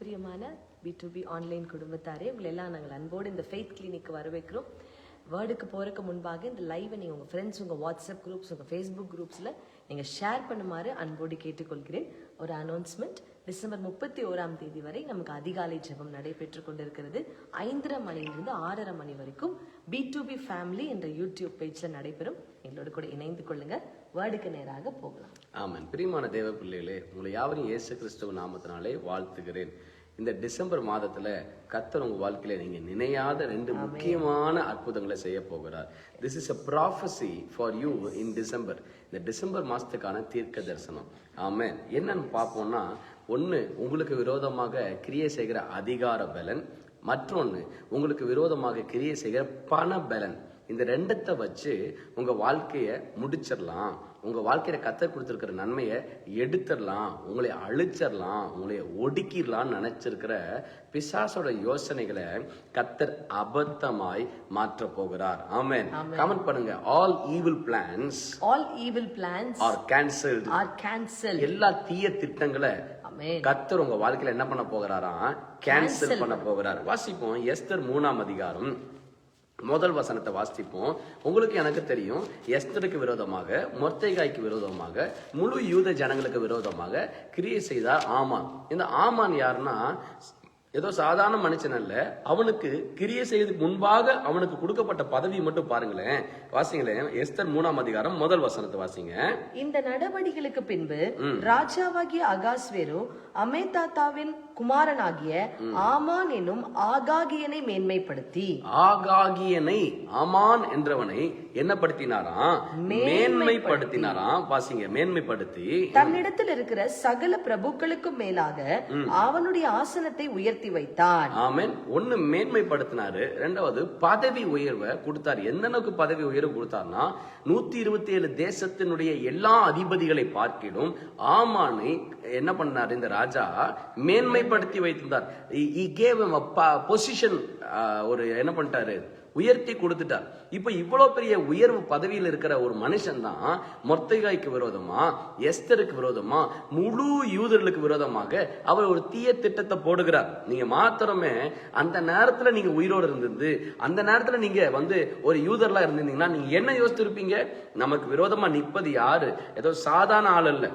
பிரியமான B to B online குடும்பத்தாரே உங்களை எல்லாம் நாங்கள் அன்போடு இந்த ஃபெய்த் கிளினிக் வரவேற்கிறோம். வேர்டுக்கு போகிறதுக்கு முன்பாக இந்த லைவை நீங்கள் உங்கள் ஃப்ரெண்ட்ஸ் உங்கள் வாட்ஸ்அப் குரூப்ஸ் உங்கள் ஃபேஸ்புக் குரூப்ஸில் நீங்கள் ஷேர் பண்ணுமாறு அன்போடு கேட்டுக்கொள்கிறேன். ஒரு அனௌன்ஸ்மெண்ட் டிசம்பர் முப்பத்தி ஓராம் தேதி வரை நமக்கு அதிகாலை ஜெபம் நடைபெற்று கொண்டிருக்கிறது. ஐந்தரை மணியிலிருந்து ஆறரை மணி வரைக்கும் பி டு பி ஃபேமிலி என்ற யூடியூப் பேஜில் நடைபெறும். எங்களோட கூட இணைந்து கொள்ளுங்க. வேர்டுக்கு நேராக போகலாம். ஆமென். பிரியமான தேவ பிள்ளைகளே உங்களை யாவரையும் இயேசு கிறிஸ்துவ நாமத்தினாலே வாழ்த்துகிறேன். இந்த டிசம்பர் மாதத்துல கர்த்தர் உங்க வாழ்க்கையில நீங்க நினையாத ரெண்டு முக்கியமான அற்புதங்களை செய்ய போகிறார். This is a prophecy for you in December இந்த டிசம்பர் மாசத்துக்கான தீர்க்க தரிசனம். ஆமென். என்னன்னு பார்ப்போம்னா ஒண்ணு உங்களுக்கு விரோதமாக கிரியை செய்கிற அதிகார பலன். மற்றொன்னு உங்களுக்கு விரோதமாக கிரியை செய்கிற பண பலன். இந்த ரெண்டத்தை வச்சு உங்க வாழ்க்கைய முடிச்சிடலாம். உங்க வாழ்க்கையில கத்தர் கொடுத்திருக்கிற நன்மையை எடுத்துடலாம். உங்களை அழிச்சிடலாம். உங்களை ஒடுக்கிடலாம் நினைச்சிருக்கிற பிசாசோட யோசனைகளை கத்தர் அபத்தமாய் மாற்ற போகிறார். ஆமென் கமெண்ட் பண்ணுங்க. All evil plans all evil plans are cancelled are cancel எல்லா தீய திட்டங்களை கத்தர் உங்க வாழ்க்கையில என்ன பண்ண போகிறாராம் கேன்சல் பண்ண போகிறார். வாசிப்போம். எஸ்தர் மூணாம் அதிகாரம். முதல் வசனத்தை வாசிப்போம். உங்களுக்கு எனக்கு தெரியும் எஸ்தருக்கு விரோதமாக மொர்த்தைகாய்க்கு விரோதமாக முழு யூத ஜனங்களுக்கு விரோதமாக கிரியை செய்தார் ஆமான். இந்த ஆமான் யாருன்னா ஏதோ சாதாரண மனுஷன் அல்ல அவனுக்கு கிரியை செய்யறதுக்கு முன்பாக அவனுக்கு கொடுக்கப்பட்ட பதவி மட்டும் பாருங்களேன். வாசிங்களேன் எஸ்தர் மூணாம் அதிகாரம் முதல் வசனத்தை வாசிங்க. இந்த நடவடிக்கைகளுக்கு பின்பு ராஜாவாகிய அகாஸ்வேரு அமேதாத்தாவின் குமாரனாகிய ஆமான் என்னும் ஆகாகியனை மேன்மைப்படுத்தி. ஆகாகியனை அமான் என்றவனை என்ன படுத்தினாராம் மேன்மைப்படுத்தினாராம் வாசிங்க மேன்மைப்படுத்தி. தன்னிடத்தில் இருக்கிற சகல பிரபுக்களுக்கும் மேலாக அவனுடைய ஆசனத்தை உயர்த்தி வைத்தான். ஆமென். ஒண்ணு மேன்மைப்படுத்தினாரு ரெண்டாவது பதவி உயர்வை கொடுத்தாரு. எந்த அளவுக்கு பதவி உயர்வு கொடுத்தாருன்னா நூத்தி இருபத்தி ஏழு தேசத்தினுடைய எல்லா அதிபதிகளை பார்க்கிடும் ஆமானை என்ன பண்ணாரு இந்த ராஜா? ஏற்படுத்தி வைத்திருந்தார். பொசிஷன் uh, ஒரு என்ன பண்ணிட்டாரு? உயர்த்தி கொடுத்துட்டார் இப்போ இவ்வளோ பெரிய உயர்வு பதவியில் இருக்கிற ஒரு மனுஷன் தான் மொர்த்தைகாய்க்கு விரோதமா எஸ்தருக்கு விரோதமா முழு யூதர்களுக்கு விரோதமாக அவர் ஒரு தீய திட்டத்தை போடுகிறார். நீங்க மாத்திரமே அந்த நேரத்தில் நீங்க உயிரோடு இருந்திருந்து அந்த நேரத்தில் நீங்க வந்து ஒரு யூதர்லாம் இருந்திருந்தீங்கன்னா நீங்க என்ன யோசித்திருப்பீங்க? நமக்கு விரோதமா நிற்பது யாரு? ஏதோ சாதாரண ஆள் இல்லை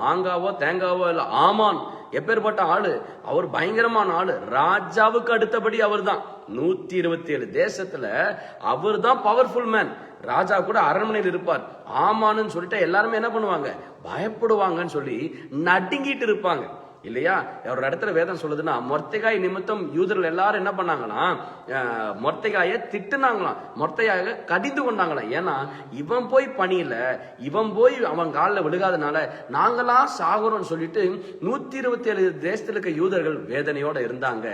மாங்காவோ தேங்காவோ இல்லை ஆமான். எப்பேற்பட்ட ஆளு? அவர் பயங்கரமான ஆளு. ராஜாவுக்கு அடுத்தபடி அவர்தான். நூத்தி இருபத்தி ஏழு தேசத்துல அவர் தான் பவர்ஃபுல் மேன் ராஜா கூட அரண்மனையில் இருப்பார். ஆமான்னு சொல்லிட்டு எல்லாருமே என்ன பண்ணுவாங்க? பயப்படுவாங்கன்னு சொல்லி நடுங்கிட்டு இருப்பாங்க. இல்லையா? ஒரு இடத்துல வேதம் சொல்லுதுன்னா மொர்த்தைகாய் நிமித்தம் யூதர்கள் எல்லாரும் என்ன பண்ணாங்களாம்? அஹ், மொர்த்தைகாயை திட்டுனாங்களாம். மொர்த்தையாக கடிந்து கொண்டாங்களாம். ஏன்னா இவன் போய் பணியில இவன் போய் அவன் காலில் விழுகாதனால நாங்களா சாகுறோம்னு சொல்லிட்டு நூத்தி இருபத்தி ஏழு தேசத்துல இருக்க யூதர்கள் வேதனையோட இருந்தாங்க.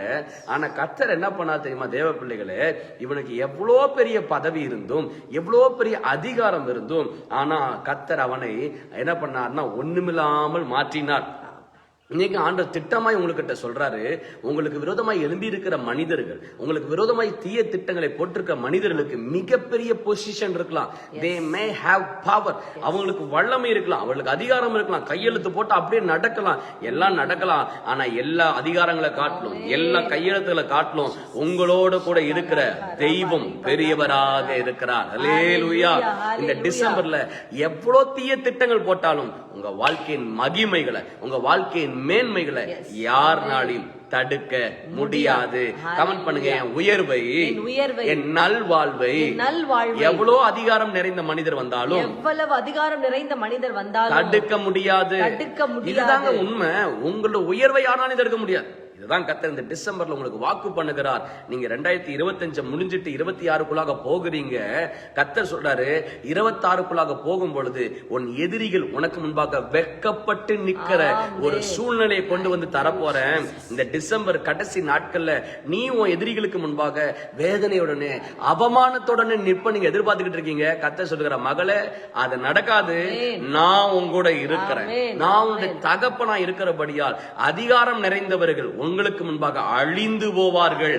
ஆனா கத்தர் என்ன பண்ணார் தெரியுமா தேவ பிள்ளைகளே? இவனுக்கு எவ்வளோ பெரிய பதவி இருந்தும் எவ்வளோ பெரிய அதிகாரம் இருந்தும் ஆனா கத்தர் அவனை என்ன பண்ணார்னா ஒண்ணுமில்லாமல் மாற்றினார். இன்னைக்கு ஆண்டவர் திட்டமாய் உங்ககிட்ட சொல்றாரு உங்களுக்கு விரோதமாய் எழும்பி இருக்கிற மனிதர்கள் உங்களுக்கு விரோதமாய் தீய திட்டங்களை போட்டிருக்க மனிதர்களுக்கு மிகப்பெரிய பொசிஷன் இருக்கலாம். தே மே ஹாவ் பவர் அவங்களுக்கு வல்லமை இருக்கலாம். அவங்களுக்கு அதிகாரம் இருக்கலாம். கையெழுத்து போட்டு அப்படியே நடக்கலாம். எல்லாம் நடக்கலாம். ஆனா எல்லா அதிகாரங்களை காட்டிலும் எல்லா கையெழுத்துகளை காட்டிலும் உங்களோட கூட இருக்கிற தெய்வம் பெரியவராக இருக்கிறார். அல்லேலூயா இந்த டிசம்பர்ல எவ்வளவு தீய திட்டங்கள் போட்டாலும் உங்க வாழ்க்கையின் மகிமைகளை உங்க வாழ்க்கையின் மேன்மைகளை யாருனாலையும் தடுக்க முடியாது. கமெண்ட் பண்ணுங்க என் உயர்வை என் நல்வாழ்வை எவ்வளவு அதிகாரம் நிறைந்த மனிதர் வந்தாலும் எவ்வளவு அதிகாரம் நிறைந்த மனிதர் வந்தாலும் தடுக்க முடியாது. தடுக்க முடியாது. உண்மை. உங்களோட உயர்வை யாராலும் தடுக்க முடியாது. இதுதான் கத்தர் இந்த டிசம்பர்ல உங்களுக்கு வாக்கு பண்ணுகிறார். நீங்க ரெண்டாயிரத்தி இருபத்தஞ்சு முடிஞ்சிட்டு இருபத்தி ஆறுக்குள்ளாக போகிறீங்க. கத்தர் சொல்றாரு இருபத்தாறுக்குள்ளாக போகும் பொழுது உன் எதிரிகள் உனக்கு முன்பாக வெட்கப்பட்டு நிக்கிற ஒரு சூழ்நிலையை கொண்டு வந்து தரப்போறேன். இந்த டிசம்பர் கடைசி நாட்கள்ல நீ உன் எதிரிகளுக்கு முன்பாக வேதனையுடனே அவமானத்துடனே நிற்ப நீங்க எதிர்பார்த்துக்கிட்டு இருக்கீங்க. கத்தர் சொல்லுகிற மகளே அது நடக்காது. நான் உங்க கூட இருக்கிறேன். நான் உன்னுடைய தகப்பனா இருக்கிறபடியால் அதிகாரம் நிறைந்தவர்கள் உங்களுக்கு முன்பாக அழிந்து போவார்கள்.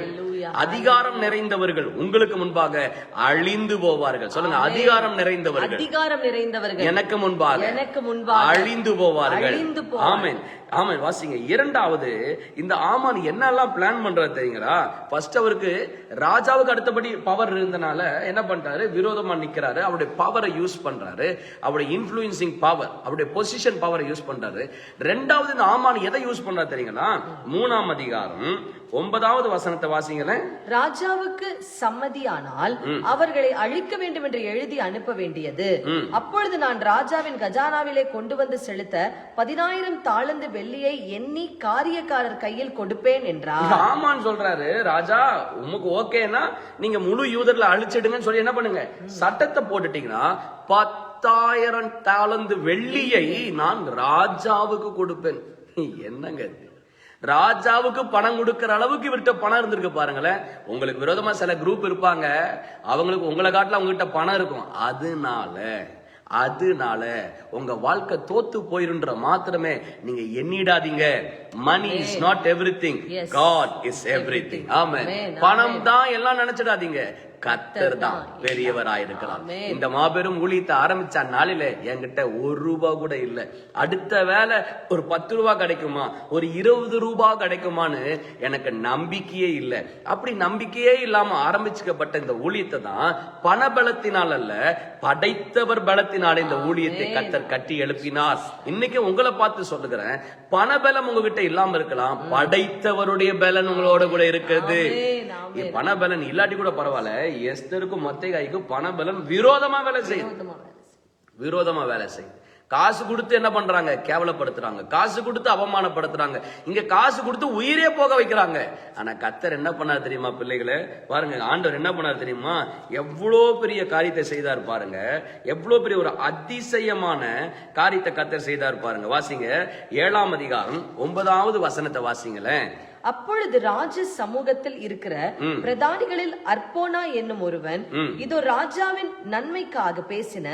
அதிகாரம் நிறைந்தவர்கள் உங்களுக்கு முன்பாக அழிந்து போவார்கள். சொல்லுங்க அதிகாரம் நிறைந்தவர்கள். அதிகாரம் நிறைந்தவர்கள். எனக்கு முன்பாக எனக்கு முன்பாக அழிந்து போவார்கள். ஆமென். ஆமென். வாசிங்க. இரண்டாவது இந்த ஆமான் என்னெல்லாம் பிளான் பண்றாரு தெரியுங்களா? ஃபர்ஸ்ட் அவருக்கு ராஜாவுக்கு அடுத்தபடி பவர் இருந்தனால என்ன பண்றாரு? விரோதமா நிக்கிறாரு. அவருடைய பவரை யூஸ் பண்றாரு. அவருடைய இன்ஃபுளுன்சிங் பவர் அவருடைய பொசிஷன் பவரை யூஸ் பண்றாரு. ரெண்டாவது இந்த ஆமான் எதை யூஸ் பண்றாரு தெரியுங்களா? மூணாம் அதிகாரம் ஒன்பதாவது வசனத்தை வாசிங்களேன். ராஜாவுக்கு சம்மதியானால் அவர்களை அழிக்க வேண்டும் என்று எழுதி அனுப்ப வேண்டியது. அப்பொழுது நான் ராஜாவின் கஜானாவிலே கொண்டு வந்து செலுத்த பதினாயிரம் தாளந்து வெள்ளியை எண்ணி காரியக்காரர் கையில் கொடுப்பேன் என்றார். ஆமான்னு சொல்றாரு. ராஜா உமக்கு ஓகேனா நீங்க முழு யூதர்ல அழிச்சிடுங்கன்னு சொல்லி என்ன பண்ணுங்க? சட்டத்தை போட்டுட்டீங்கன்னா பத்தாயிரம் தாளந்து வெள்ளியை நான் ராஜாவுக்கு கொடுப்பேன். என்னங்க? ராஜாவுக்கு பணம் கொடுக்கிற அளவுக்கு இவர்கிட்ட பணம் இருந்திருக்கு பாருங்களேன். உங்களுக்கு விரோதமா சில குரூப் இருப்பாங்க. அவங்களுக்கு உங்களை காட்டுல அவங்ககிட்ட பணம் இருக்கும். அதனால அதனால உங்க வாழ்க்கை தோத்து போயிருன்ற மாத்திரமே நீங்க எண்ணிடாதீங்க. Money is not everything. God is everything ஆமா. பணம் தான் எல்லாம் நினைச்சிடாதீங்க. கத்தர் தான் பெரியவராயிருக்கலாம். இந்த மாபெரும் ஊழியத்தை ஆரம்பிச்ச நாளில என்கிட்ட ஒரு ரூபா கூட இல்ல. அடுத்த வேலை ஒரு பத்து ரூபா கிடைக்குமா? ஒரு இருபது ரூபா கிடைக்குமான்னு எனக்கு நம்பிக்கையே இல்ல. அப்படி நம்பிக்கையே இல்லாம ஆரம்பிச்சுக்கப்பட்ட இந்த ஊழியத்தை தான் பணபலத்தினால் அல்ல படைத்தவர் பலத்தினால இந்த ஊழியத்தை கத்தர் கட்டி எழுப்பினார். இன்னைக்கு உங்களை பார்த்து சொல்லுகிறேன் பணபலம் உங்ககிட்ட இல்லாம இருக்கலாம். படைத்தவருடைய பலன் உங்களோட கூட இருக்கிறது. பணபலன் இல்லாட்டி கூட பரவாயில்ல எஸ்தருக்கும் மத்தைகாய்க்கும் பணபலன் விரோதமா வேலை செய்யும் விரோதமா வேலை செய்யும் காசு கொடுத்து என்ன பண்றாங்க? கேவலப்படுத்துறாங்க. காசு கொடுத்து அவமானப்படுத்துறாங்க. இங்க காசு கொடுத்து உயிரே போக வைக்கிறாங்க. ஆனா கத்தர் என்ன பண்ணார் தெரியுமா பிள்ளைகளே? பாருங்க ஆண்டவர் என்ன பண்ணார் தெரியுமா? எவ்வளோ பெரிய காரியத்தை செய்தார் பாருங்க. எவ்வளோ பெரிய ஒரு அதிசயமான காரியத்தை கத்தர் செய்தார் பாருங்க. வாசிங்க. ஏழாம் அதிகாரம் ஒன்பதாவது வசனத்தை வாசிங்களேன். அப்பொழுது ராஜ சமூகத்தில் இருக்கிற பிரதானிகளில் அர்ப்போனா என்னும் ஒருவன் இதோ ராஜாவின் நன்மைக்காக பேசின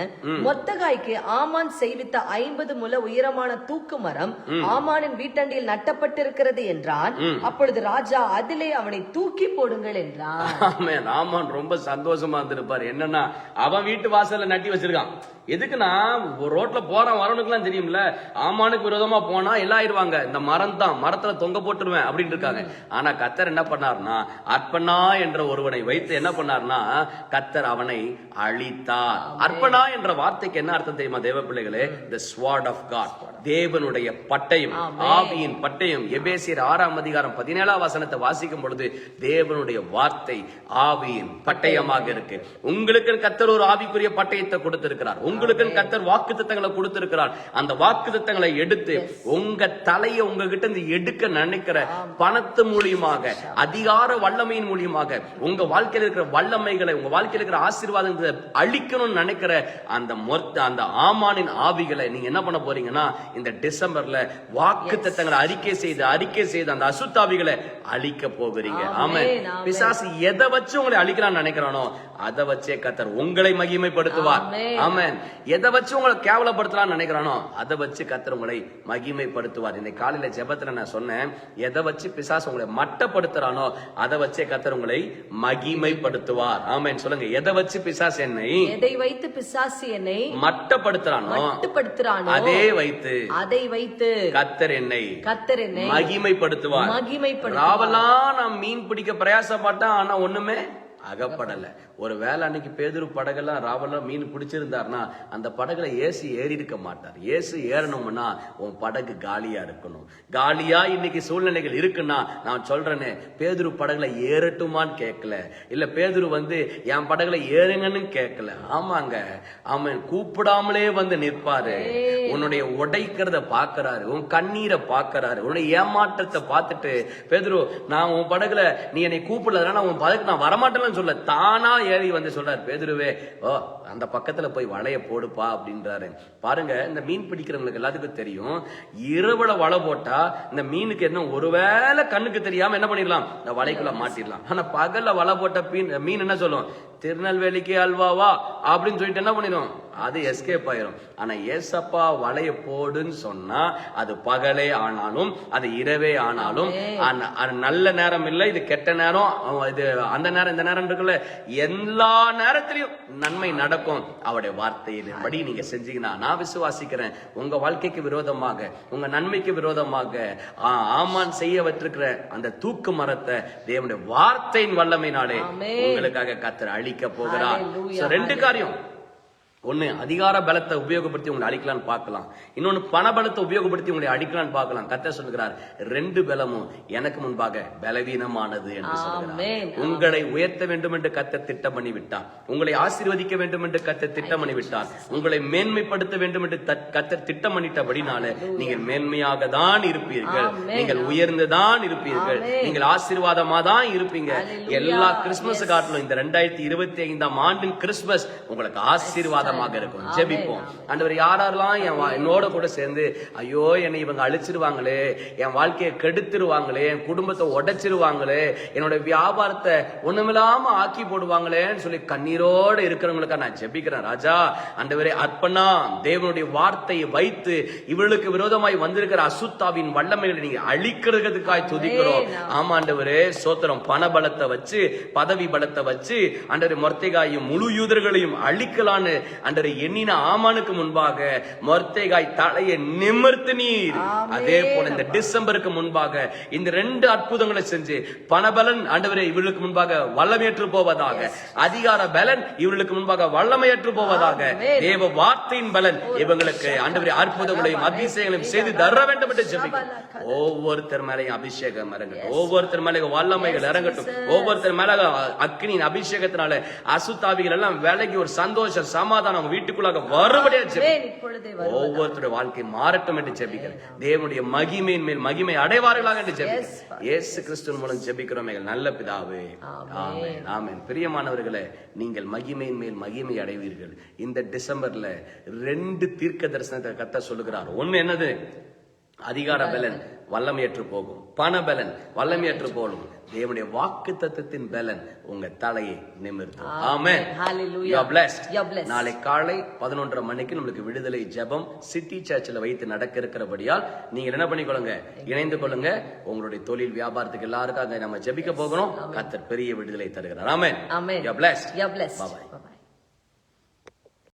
மொத்தகாய்க்கு ஆமான் செய்வித்த ஐம்பது முல உயரமான தூக்கு மரம் ஆமானின் வீட்டண்டியில் நட்டப்பட்டிருக்கிறது என்றான். அப்பொழுது ராஜா அதிலே அவனை தூக்கி போடுங்கள் என்றான். ஆமே ராமன் ரொம்ப சந்தோஷமா இருந்திருப்பாரு. என்னன்னா அவன் வீட்டு வாசல்ல நட்டி வச்சிருக்கான். எதுக்குன்னா ரோட்ல போறான் வரவனுக்குலாம் தெரியும்ல. ஆமானுக்கு விரோதமா போனா எல்லாம் ஆயிருவாங்க இந்த மரம் தான் மரத்துல தொங்க போட்டுருவேன் அப்படின்னு இருக்காங்க. ஆனா கத்தர் என்ன பண்ணார்னா அர்ப்பணா என்ற ஒருவனை வைத்து என்ன பண்ணார்னா கத்தர் அவனை அழித்தார். அர்ப்பணா என்ற வார்த்தைக்கு என்ன அர்த்தம் தெரியுமா தேவ பிள்ளைகளே? த ஸ்வாட் ஆஃப் காட் தேவனுடைய பட்டயம் ஆவியின் பட்டயம். எபேசியர் ஆறாம் அதிகாரம் பதினேழாம் வசனத்தை வாசிக்கும் பொழுது தேவனுடைய வார்த்தை ஆவியின் பட்டயமாக இருக்கு. உங்களுக்கு கத்தர் ஒரு ஆவிக்குரிய பட்டயத்தை கொடுத்திருக்கிறார். உங்களுக்கு கத்தர் வாக்கு தத்தங்களை கொடுத்திருக்கிறார். அந்த வாக்கு தத்தங்களை எடுத்து உங்க தலையை உங்ககிட்ட இருந்து எடுக்க நினைக்கிற பணத்து மூலியமாக அதிகார வல்லமையின் மூலியமாக உங்க வாழ்க்கையில் இருக்கிற வல்லமைகளை உங்க வாழ்க்கையில் இருக்கிற ஆசீர்வாதங்களை அழிக்கணும்னு நினைக்கிற அந்த மொத்த அந்த ஆமானின் ஆவிகளை நீங்க என்ன பண்ண போறீங்கன்னா இந்த டிசம்பர்ல வாக்கு தத்தங்களை அறிக்கை செய்து அறிக்கை செய்து அந்த அசுத்தாவிகளை அழிக்க போகிறீங்க. ஆமா. பிசாசு எதை வச்சு உங்களை அழிக்கலாம்னு நினைக்கிறானோ அதை வச்சே கத்தர் உங்களை மகிமைப்படுத்துவார். ஆமென். எதை வச்சு உங்களை கேவலப்படுத்தலாம்னு நினைக்கிறானோ அதை வச்சு கத்தர் உங்களை மகிமைப்படுத்துவார். இன்னைக்கு காலையில ஜெபத்துல நான் சொன்னேன் எதை வச்சு பிசாசு உங்களை மட்டப்படுத்துறானோ அதை வச்சே கத்தர் உங்களை மகிமைப்படுத்துவார். ஆமென். சொல்லுங்க. எதை வச்சு பிசாசு என்னை எதை வைத்து பிசாசு என்னை மட்டப்படுத்துறானோ மட்டுப்படுத்துறானோ அதே வைத்து அதை வைத்து கத்தர் என்னை கத்தர் என்னை மகிமைப்படுத்துவார். மகிமைப்படுத்துவார். ராவெல்லாம் நான் மீன் பிடிக்க பிரயாசப்பட்டேன் ஆனா ஒண்ணுமே அகப்படல. ஒரு வேலை அன்னைக்கு பேதுரு படகெல்லாம் ராவெல்லாம் மீன் பிடிச்சிருந்தாருன்னா அந்த படகுல ஏசு ஏறி இருக்க மாட்டார். ஏசு ஏறணும்னா உன் படகு காலியா இருக்கணும். காலியா இன்னைக்கு சூழ்நிலைகள் இருக்குன்னா நான் சொல்றேனே பேதுரு படகுல ஏறட்டுமான்னு கேட்கல இல்ல பேதுரு வந்து என் படகுல ஏறுங்கன்னு கேட்கல ஆமாங்க. அவன் கூப்பிடாமலே வந்து நிற்பாரு. உன்னுடைய உடைக்கிறத பாக்குறாரு உன் கண்ணீரை பாக்குறாரு உன்னுடைய ஏமாற்றத்தை பார்த்துட்டு பேதுரு நான் உன் படகுல நீ என்னை கூப்பிடல நான் உன் படகு நான் வரமாட்டேன்னு சொல்ல. தானா ஏறி வந்து சொல்றாரு பேதுருவே ஓ அந்த பக்கத்துல போய் வலைய போடுப்பா அப்படின்றாரு. பாருங்க இந்த மீன் பிடிக்கிறவங்களுக்கு எல்லாத்துக்கும் தெரியும் இரவுல வலை போட்டா இந்த மீனுக்கு என்ன ஒருவேளை கண்ணுக்கு தெரியாம என்ன பண்ணிடலாம்? இந்த வலைக்குள்ள மாட்டிடலாம். ஆனா பகல்ல வலை போட்ட மீன் மீன் என்ன சொல்லும்? திருநெல்வேலிக்கு அல்வாவா அப்படின்னு சொல்லிட்டு என்ன பண்ணிடும்? அது எஸ்கேப் ஆயிரும். ஆனா ஏசப்பா வலைய போடுன்னு சொன்னா அது பகலே ஆனாலும் அது இரவே ஆனாலும் நல்ல நேரம் இல்ல இது கெட்ட நேரம் இது அந்த நேரம் இந்த நேரம் இருக்குல்ல. எல்லா நேரத்திலையும் நன்மை நடக்கும். அவருடைய வார்த்தையின்படி நீங்க செஞ்சீங்கன்னா நான் விசுவாசிக்கிறேன். உங்க வாழ்க்கைக்கு விரோதமாக உங்க நன்மைக்கு விரோதமாக ஆமான் செய்ய வச்சிருக்கிற அந்த தூக்கு மரத்தை தேவனுடைய வார்த்தையின் வல்லமையினாலே ஆமென். உங்களுக்காக கத்தர் அழிக்க போகிறார். ரெண்டு காரியம். ஒண்ணு அதிகார பலத்தை உபயோகப்படுத்தி உங்களை அடிக்கலாம்னு பார்க்கலாம். இன்னொன்னு பண பலத்தை உபயோகப்படுத்தி உங்களை அடிக்கலாம்னு பார்க்கலாம். கத்த சொல்லுகிறார் ரெண்டு பலமும் எனக்கு முன்பாக பலவீனமானது என்று சொல்லுகிறார். ஆமென். உங்களை உயர்த்த வேண்டும் என்று கத்த திட்டம் பண்ணி விட்டார் உங்களை ஆசீர்வதிக்க வேண்டும் என்று கத்த திட்டம் பண்ணி விட்டார் உங்களை மேன்மைப்படுத்த வேண்டும் என்று தத்- கத்தர் திட்டம் பண்ணிட்டபடினால நீங்கள் மேன்மையாக தான் இருப்பீர்கள். நீங்கள் உயர்ந்து தான் இருப்பீர்கள். நீங்கள் ஆசீர்வாதமா தான் இருப்பீங்க. எல்லா கிறிஸ்துமஸ் காட்டிலும் இந்த ரெண்டாயிரத்தி இருபத்தி ஐந்தாம் ஆண்டின் கிறிஸ்துமஸ் உங்களுக்கு ஆசீர்வாதமாக இருக்கும். ஜெபிப்போம். ஆண்டவர் யாரெல்லாம் என் என்னோட கூட சேர்ந்து ஐயோ என்னை இவங்க அழிச்சிருவாங்களே என் வாழ்க்கையை கெடுத்துருவாங்களே என் குடும்பத்தை உடைச்சிருவாங்களே என்னோட வியாபாரத்தை ஒண்ணுமில்லாம ஆக்கி போடுவாங்களேன்னு சொல்லி கண்ணீரோட இருக்கிறவங்களுக்கா நான் ஜெபிக்கிறேன். ராஜா ஆண்டவரே அர்ப்பணா தேவனுடைய வார்த்தையை வைத்து இவர்களுக்கு விரோதமாய் வந்திருக்கிற அசுத்தாவின் வல்லமைகளை நீங்க அழிக்கிறதுக்காய் துதிக்கிறோம். ஆமா ஆண்டவரே சோத்திரம் பண பலத்தை வச்சு பதவி பலத்தை வச்சு ஆண்டவரே மொர்த்தைகாயும் முழு யூதர்களையும் அழிக்கலான்னு ஆண்டவரே எண்ணின ஆமானுக்கு முன்பாக மொர்த்தைகாய் தலையை நிமிர்த்து நீர். அதே போல இந்த டிசம்பருக்கு முன்பாக இந்த ரெண்டு அற்புதங்களை செஞ்சு பணபலன் ஆண்டவரே இவர்களுக்கு முன்பாக வல்லமையற்று போவதாக அதிகார பலன் இவர்களுக்கு முன்பாக வல்லமையற்று போவதாக தேவ வார்த்தையின் பலன் இவங்களுக்கு ஆண்டவரே அற்புதங்களையும் அதிசயங்களையும் செய்து தர வேண்டும் என்று ஜெபிக்கிறோம். ஒவ்வொருத்தர் மேலையும் அபிஷேகம் இறங்கட்டும். ஒவ்வொருத்தர் மேலையும் வல்லமைகள் இறங்கட்டும். ஒவ்வொருத்தர் மேல அக்னியின் அபிஷேகத்தினால அசுத்தாவிகள் எல்லாம் விலகி ஒரு சந்தோஷம் சமாதானம் அவங்க வீட்டுக்குள்ளாக வரும் ஒவ்வொருத்தருடைய வாழ்க்கை மாறட்டும் என்று ஜெபிக்கிறேன். தேவனுடைய மகிமையின் மேல் மகிமை அடைவார்களாக என்று ஜெபிக்கிறேன். இயேசு கிறிஸ்துவின் மூலம் ஜெபிக்கிறோம் நல்ல பிதாவே. ஆமென் ஆமென். பிரியமானவர்களே நீங்கள் மகிமையின் மேல் மகிமை அடைவீர்கள். இந்த டிசம்பர்ல ரெண்டு தீர்க்க தரிசனத்தை கத்த சொல்லுகிறார். ஒண்ணு என்னது? அதிகார பலன். வல்லமையற்று போகும். பண பலன் வல்லமையற்று போகும் தேவனுடைய வாக்கு தத்தத்தின் பலன் உங்க தலையை நிமிர்த்தும். ஆமென். Hallelujah. You are blessed. You blessed. நாளை காலை பதினொன்றரை மணிக்கு நம்மளுக்கு விடுதலை ஜெபம் சிட்டி சர்ச்சில் வைத்து நடக்க இருக்கிறபடியால் நீங்க என்ன பண்ணிக்கொள்ளுங்க? இணைந்து கொள்ளுங்க. உங்களுடைய தொழில் வியாபாரத்துக்கு எல்லாருக்கும் அங்க நம்ம ஜெபிக்க போகிறோம். கத்தர் பெரிய விடுதலை தருகிறார். ஆமென். Amen. You blessed. You're blessed.